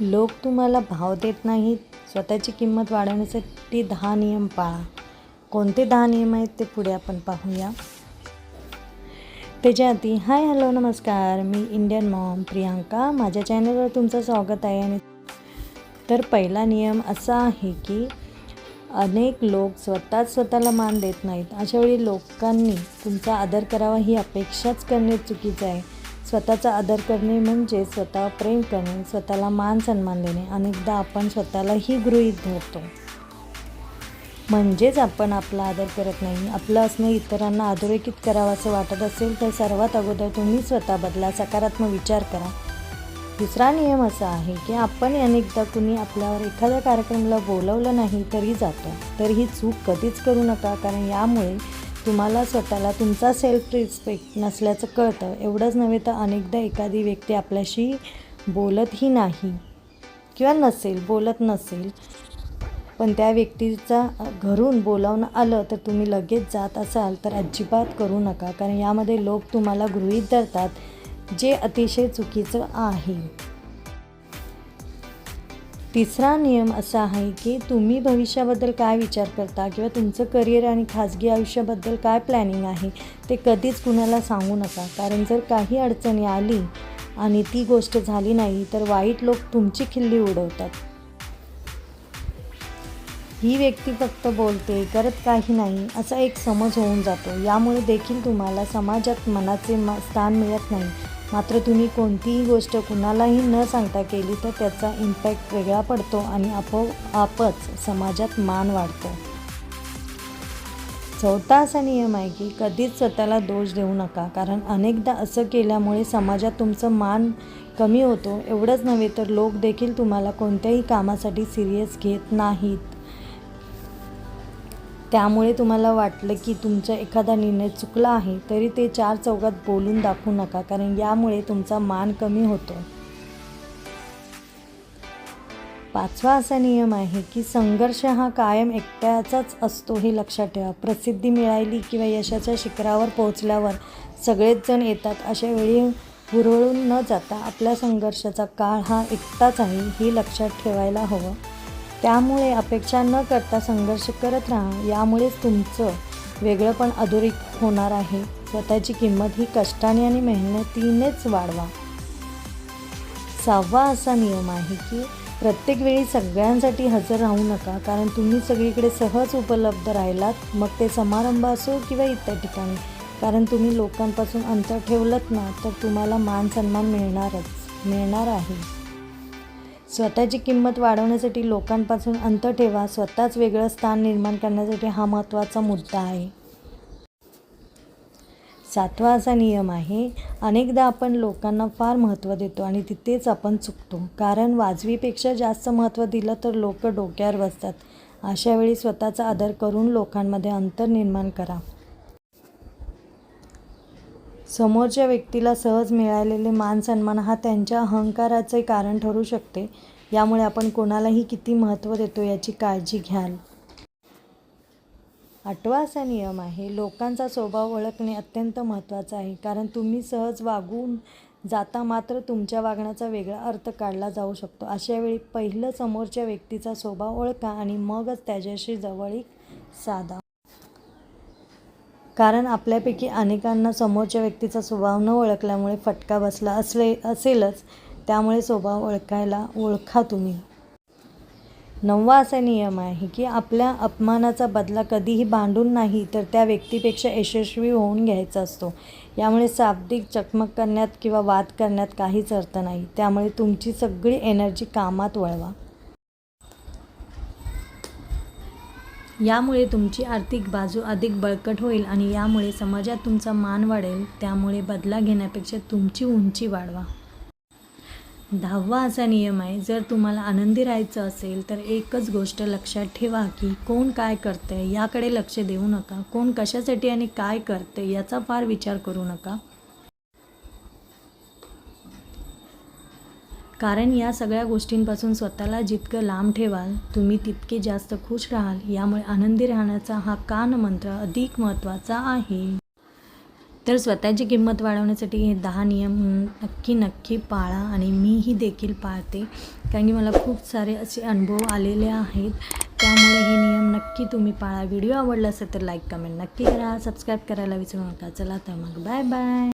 लोक तुम्हाला भाव देत नाहीत. स्वतःची किंमत वाढवण्यासाठी दहा नियम पाळा. कोणते दहा नियम आहेत ते पुढे आपण पाहूया. त्याच्या आधी हाय हॅलो नमस्कार. मी इंडियन मॉम प्रियांका. माझ्या चॅनलवर तुमचं स्वागत आहे आणि तर पहिला नियम असा आहे की अनेक लोक स्वतःच स्वतःला मान देत नाहीत. अशावेळी लोकांनी तुमचा आदर करावा ही अपेक्षाच करणे चुकीचं आहे. स्वतःचा आदर करणे म्हणजे स्वतः प्रेम करणे स्वतःला मान सन्मान देणे. अनेकदा आपण स्वतःलाही गृहीत धरतो. म्हणजेच आपण आपला आदर करत नाही. आपलं असणं इतरांना अधोरेखित करावं असं वाटत असेल तर सर्वात अगोदर तुम्ही स्वतः बदला. सकारात्मक विचार करा. दुसरा नियम असा आहे की आपण अनेकदा कुणी आपल्यावर एखाद्या कार्यक्रमाला बोलवलं नाही तरी जातो. तर ही चूक कधीच करू नका. कारण यामुळे तुम्हाला स्वतःला तुमचा सेल्फ रिस्पेक्ट नसल्याचं कळतं. एवढंच नव्हे तर अनेकदा एखादी व्यक्ती आपल्याशी बोलतही नाही. किंवा नसेल बोलत नसेल. पण त्या व्यक्तीचा घरून बोलावून आलं तर तुम्ही लगेच जात असाल तर अजिबात करू नका. कारण यामध्ये लोक तुम्हाला गृहीत धरतात जे अतिशय चुकीचं आहे. तिसरा नियम असा आहे की तुम्ही भविष्याबद्दल काय विचार करता किंवा तुमचं करिअर आणि खाजगी आयुष्याबद्दल काय प्लॅनिंग आहे ते कधीच कुणाला सांगू नका. कारण जर काही अडचणी आली आणि ती गोष्ट झाली नाही तर वाईट लोक तुमची खिल्ली उडवतात. ही व्यक्ती फक्त बोलते करत काही नाही असा एक समज होऊन जातो. यामुळे देखील तुम्हाला समाजात मनाचे मा स्थान मिळत नाही. मात्र तुम्ही कोणतीही गोष्ट कुणालाही न सांगता केली तर त्याचा इम्पॅक्ट वेगळा पडतो आणि आपोआपच समाजात मान वाढतो. चौथा असा नियम आहे की कधीच स्वतःला दोष देऊ नका. कारण अनेकदा असं केल्यामुळे समाजात तुमचं मान कमी होतो. एवढंच नव्हे तर लोक देखील तुम्हाला कोणत्याही कामासाठी सिरियस घेत नाहीत. त्यामुळे तुम्हाला वाटलं की तुमचा एखादा निर्णय चुकला आहे तरी ते चार चौघात बोलून दाखवू नका कारण यामुळे तुमचा मान कमी होतो. पाचवा असा नियम आहे की संघर्ष हा कायम एकट्याचाच असतो हे लक्षात ठेवा. प्रसिद्धी मिळाली किंवा यशाच्या शिखरावर पोहोचल्यावर सगळेच जण येतात अशा वेळी हुरळून न जाता आपल्या संघर्षाचा काळ हा एकटाच आहे हे लक्षात ठेवायला हवं. त्यामुळे अपेक्षा न करता संघर्ष करत राहा. यामुळेच तुमचं वेगळंपण अधोरेखित होणार आहे. स्वतःची किंमत ही कष्टाने आणि मेहनतीनेच वाढवा. सहावा असा नियम आहे की प्रत्येक वेळी सगळ्यांसाठी हजर राहू नका. कारण तुम्ही सगळीकडे सहज उपलब्ध राहिलात मग ते समारंभ असो किंवा इतर ठिकाणी. कारण तुम्ही लोकांपासून अंतर ठेवलंत ना तर तुम्हाला मान सन्मान मिळणारच मिळणार आहे. स्वतःची किंमत वाढवण्यासाठी लोकांपासून अंतर ठेवा. स्वतःच वेगळं स्थान निर्माण करण्यासाठी हा महत्त्वाचा मुद्दा आहे. सातवा असा नियम आहे अनेकदा आपण लोकांना फार महत्त्व देतो आणि तिथेच आपण चुकतो. कारण वाजवीपेक्षा जास्त महत्त्व दिलं तर लोक डोक्यावर बसतात. अशावेळी स्वतःचा आदर करून लोकांमध्ये अंतर निर्माण करा. समोरच्या व्यक्तीला सहज मिळालेले मान सन्मान हा त्यांच्या अहंकाराचे कारण ठरू शकते. यामुळे आपण कोणालाही किती महत्त्व देतो याची काळजी घ्याल. आठवा असा नियम आहे. लोकांचा स्वभाव ओळखणे अत्यंत महत्त्वाचं आहे. कारण तुम्ही सहज वागून जाता मात्र तुमच्या वागण्याचा वेगळा अर्थ काढला जाऊ शकतो. अशा वेळी पहिलं समोरच्या व्यक्तीचा स्वभाव ओळखा आणि मगच त्याच्याशी जवळीक साधा. कारण आपल्यापैकी अनेकांना समोरच्या व्यक्तीचा स्वभाव न ओळखल्यामुळे फटका बसला असले असेलच त्यामुळे स्वभाव ओळखायला ओळखा तुम्ही. नववा असा नियम आहे की आपल्या अपमानाचा बदला कधीही भांडून नाही तर त्या व्यक्तीपेक्षा यशस्वी होऊन घ्यायचा असतो. यामुळे शाब्दिक चकमक करण्यात किंवा वाद करण्यात काहीच अर्थ नाही. त्यामुळे तुमची सगळी एनर्जी कामात वळवा. यामुळे तुमची आर्थिक बाजू अधिक बळकट होईल आणि यामुळे समाजात तुमचा मान वाढेल. त्यामुळे बदला घेण्यापेक्षा तुमची उंची वाढवा. दहावा असा नियम आहे जर तुम्हाला आनंदी राहायचं असेल तर एकच गोष्ट लक्षात ठेवा की कोण काय करते याकडे लक्ष देऊ नका. कोण कशासाठी आणि काय करते याचा फार विचार करू नका. कारण या सगळ्या गोष्टींपासून स्वतःला जितकं लांब ठेवाल तुम्ही तितके जास्त खुश राहाल. यामुळे आनंदी राहण्याचा हा कान मंत्र अधिक महत्त्वाचा आहे. तर स्वतःची किंमत वाढवण्यासाठी हे दहा नियम नक्की नक्की पाळा आणि मीही देखील पाळते. कारण की मला खूप सारे असे अनुभव आलेले आहेत. त्यामुळे हे नियम नक्की तुम्ही पाळा. व्हिडिओ आवडला असेल तर लाईक कमेंट नक्की करा. सबस्क्राईब करायला विसरू नका. चला तर मग. Bye bye.